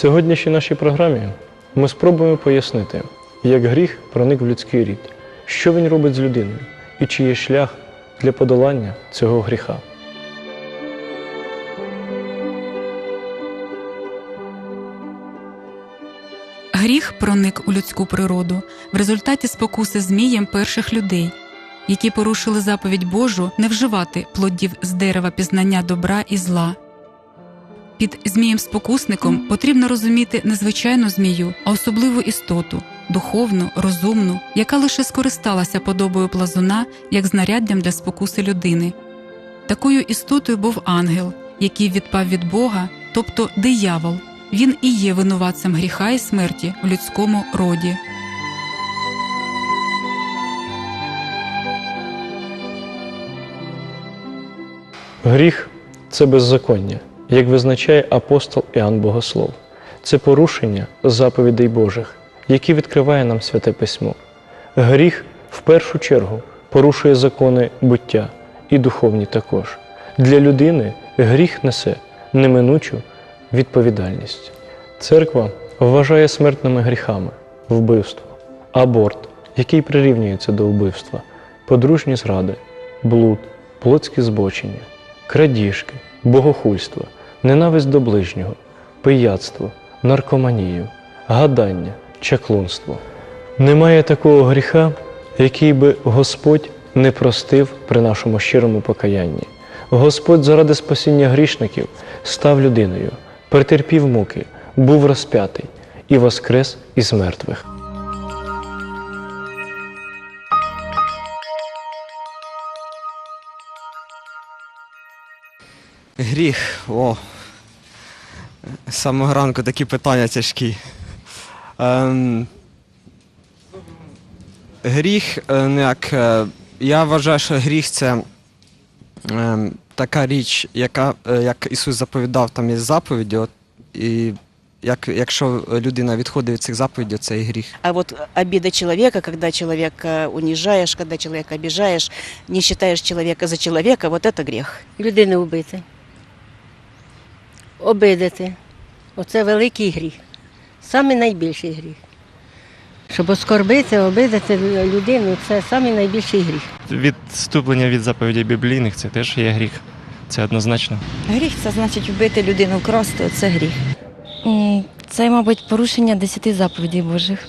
сьогоднішній нашій програмі ми спробуємо пояснити, як гріх проник в людський рід, що він робить з людиною і чи є шлях для подолання цього гріха. Гріх проник у людську природу в результаті спокуси змієм перших людей, які порушили заповідь Божу не вживати плодів з дерева пізнання добра і зла. Під змієм-спокусником потрібно розуміти не звичайну змію, а особливу істоту, духовну, розумну, яка лише скористалася подобою плазуна як знаряддям для спокуси людини. Такою істотою був ангел, який відпав від Бога, тобто диявол. Він і є винуватцем гріха і смерті в людському роді. Гріх це беззаконня, як визначає апостол Іоанн Богослов. Це порушення заповідей Божих, які відкриває нам Святе Письмо. Гріх в першу чергу порушує закони буття і духовні також. Для людини гріх несе неминучу відповідальність. Церква вважає смертними гріхами вбивство, аборт, який прирівнюється до вбивства, подружні зради, блуд, плотські збочення, крадіжки, богохульство, ненависть до ближнього, пияцтво, наркоманію, гадання, чаклунство. Немає такого гріха, який би Господь не простив при нашому щирому покаянні. Господь заради спасіння грішників став людиною, претерпів муки, був розп'ятий і воскрес із мертвих. Гріх, о. З самого ранку такі питання тяжкі. Ем, гріх, е, ну як, е, я вважаю, що гріх це ем, така річ, яка, е, як Ісус заповідав, там є заповіді, от, і як, якщо людина відходить від цих заповідей, це і гріх. А вот обида человека, когда человека унижаешь, когда человека обижаешь, не считаешь человека за человека, вот это грех. людину вбити, обидати. Оце великий гріх. Саме найбільший гріх. Щоб оскорбити, обидати людину, це самий найбільший гріх. Відступлення від заповідей біблійних це теж є гріх. Це однозначно. Гріх це значить вбити людину, вкрасти це гріх. Це, мабуть, порушення десяти заповідей Божих.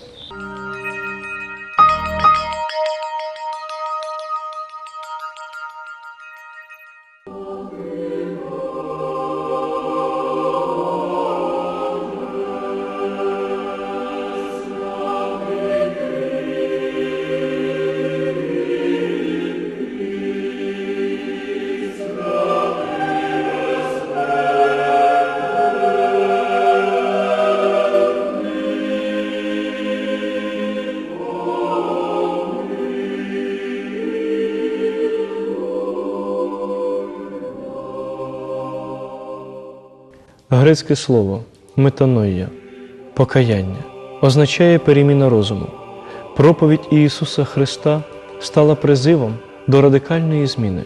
Грецьке слово метаноїя покаяння означає переміна розуму. Проповідь Ісуса Христа стала призивом до радикальної зміни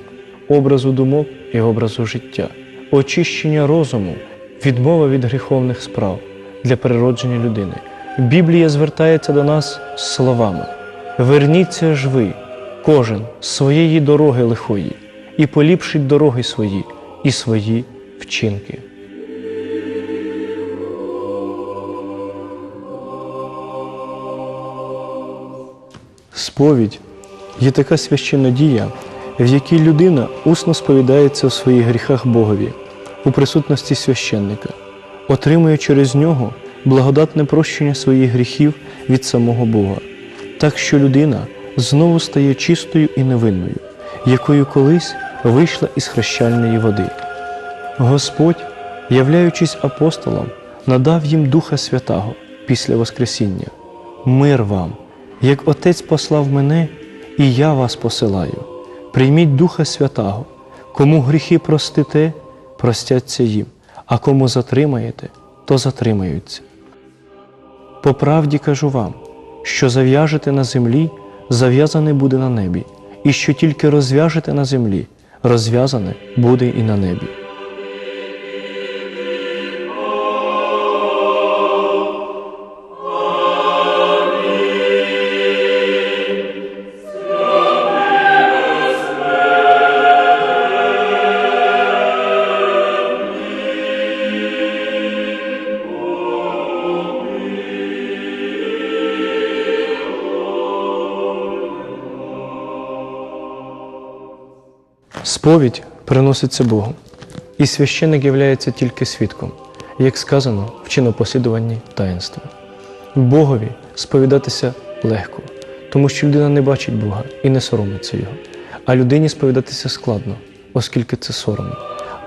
образу думок і образу життя, очищення розуму, відмова від гріховних справ для переродження людини. Біблія звертається до нас словами: Верніться ж ви, кожен з своєї дороги лихої, і поліпшіть дороги свої і свої вчинки. Сповідь є така священна дія, в якій людина усно сповідається у своїх гріхах Богові у присутності священника, отримує через нього благодатне прощення своїх гріхів від самого Бога, так що людина знову стає чистою і невинною, якою колись вийшла із хрещальної води. Господь, являючись апостолам, надав їм Духа Святого після Воскресіння. Мир вам, як Отець послав мене, і я вас посилаю. Прийміть Духа Святого, кому гріхи простите, простяться їм, а кому затримаєте, то затримаються. По правді кажу вам, що зав'яжете на землі, зав'язане буде на небі, і що тільки розв'яжете на землі, розв'язане буде і на небі. Сповідь приноситься Богу, і священник являється тільки свідком, як сказано в чинопослідуванні таїнства. Богові сповідатися легко, тому що людина не бачить Бога і не соромиться Його. А людині сповідатися складно, оскільки це соромно.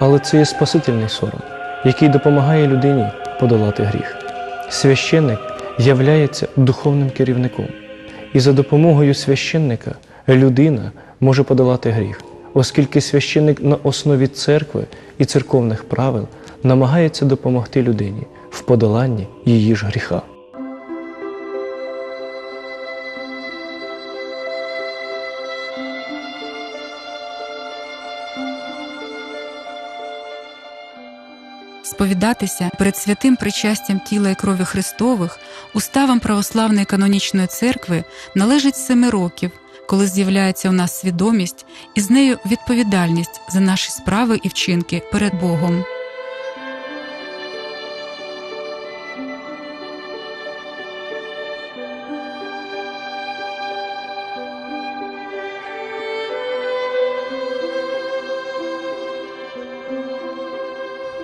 Але це є спасительний сором, який допомагає людині подолати гріх. Священник являється духовним керівником, і за допомогою священника людина може подолати гріх, оскільки священник на основі церкви і церковних правил намагається допомогти людині в подоланні її ж гріха. Сповідатися перед святим причастям тіла і крові Христових уставам православної канонічної церкви належить семи років, коли з'являється у нас свідомість і з нею відповідальність за наші справи і вчинки перед Богом.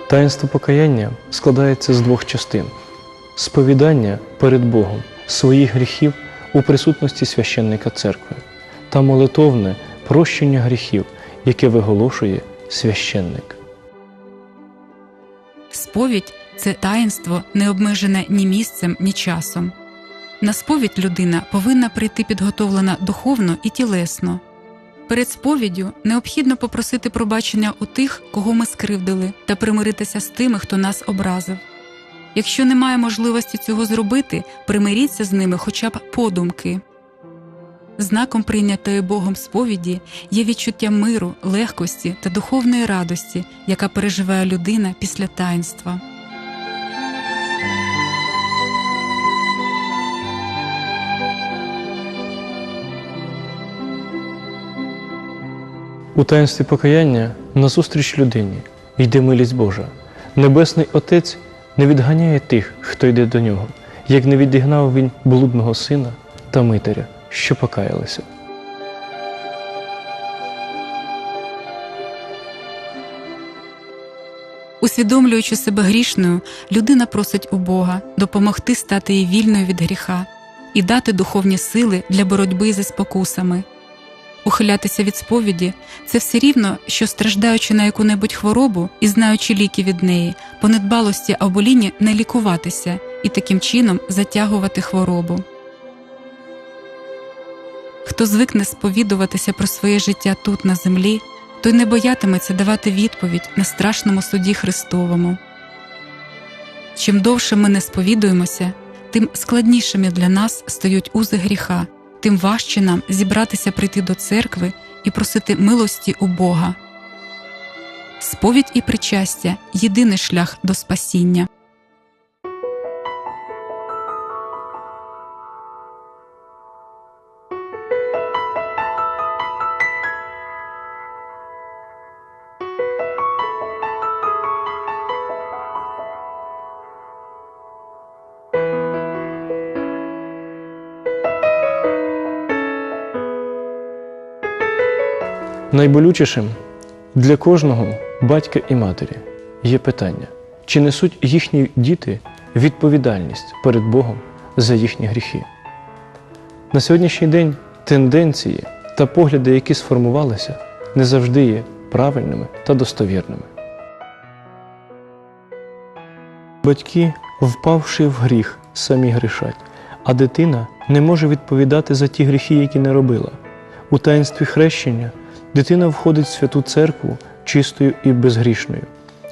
Таїнство покаяння складається з двох частин: сповідання перед Богом своїх гріхів у присутності священника церкви та молитовне прощення гріхів, яке виголошує священник. Сповідь це таїнство, не обмежене ні місцем, ні часом. На сповідь людина повинна прийти підготовлена духовно і тілесно. Перед сповіддю необхідно попросити пробачення у тих, кого ми скривдили, та примиритися з тими, хто нас образив. Якщо немає можливості цього зробити, примиріться з ними хоча б подумки. Знаком прийнятої Богом сповіді є відчуття миру, легкості та духовної радості, яка переживає людина після таїнства. У таїнстві покаяння назустріч людині йде милість Божа. Небесний Отець не відганяє тих, хто йде до нього, як не відігнав він блудного сина та митаря, що покаялися. Усвідомлюючи себе грішною, людина просить у Бога допомогти стати їй вільною від гріха і дати духовні сили для боротьби зі спокусами. Ухилятися від сповіді це все рівно, що страждаючи на яку-небудь хворобу і знаючи ліки від неї, по недбалості або ліні не лікуватися і таким чином затягувати хворобу. Хто звикне сповідуватися про своє життя тут на землі, той не боятиметься давати відповідь на страшному суді Христовому. Чим довше ми не сповідуємося, тим складнішими для нас стають узи гріха, тим важче нам зібратися прийти до церкви і просити милості у Бога. Сповідь і причастя єдиний шлях до спасіння. Найболючішим для кожного батька і матері є питання, чи несуть їхні діти відповідальність перед Богом за їхні гріхи. На сьогоднішній день тенденції та погляди, які сформувалися, не завжди є правильними та достовірними. Батьки, впавши в гріх, самі грішать, а дитина не може відповідати за ті гріхи, які не робила. У таїнстві хрещення дитина входить в святу церкву чистою і безгрішною.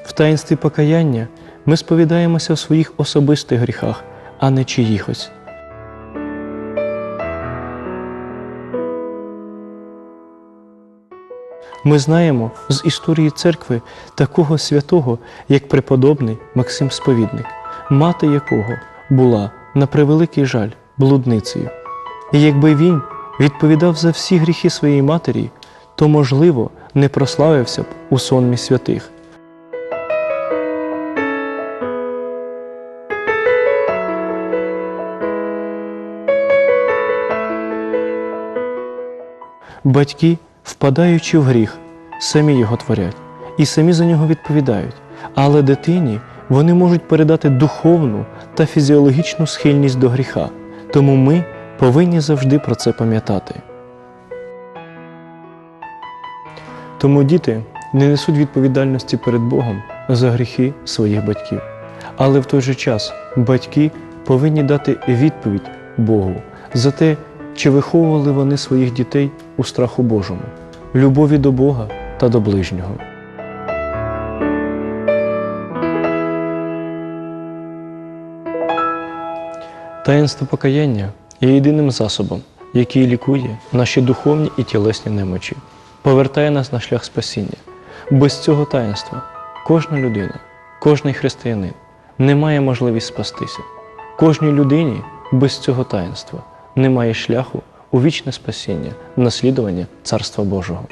В таїнстві покаяння ми сповідаємося в своїх особистих гріхах, а не чиїхось. Ми знаємо з історії церкви такого святого, як преподобний Максим Сповідник, мати якого була, на превеликий жаль, блудницею. І якби він відповідав за всі гріхи своєї матері, то, можливо, не прославився б у сонмі святих. Батьки, впадаючи в гріх, самі його творять і самі за нього відповідають, але дитині вони можуть передати духовну та фізіологічну схильність до гріха. Тому ми повинні завжди про це пам'ятати. Тому діти не несуть відповідальності перед Богом за гріхи своїх батьків. Але в той же час батьки повинні дати відповідь Богу за те, чи виховували вони своїх дітей у страху Божому, любові до Бога та до ближнього. Таїнство покаяння є єдиним засобом, який лікує наші духовні і тілесні немочі, повертає нас на шлях спасіння. Без цього таїнства кожна людина, кожний християнин не має можливість спастися. Кожній людині без цього таїнства немає шляху у вічне спасіння, наслідування Царства Божого.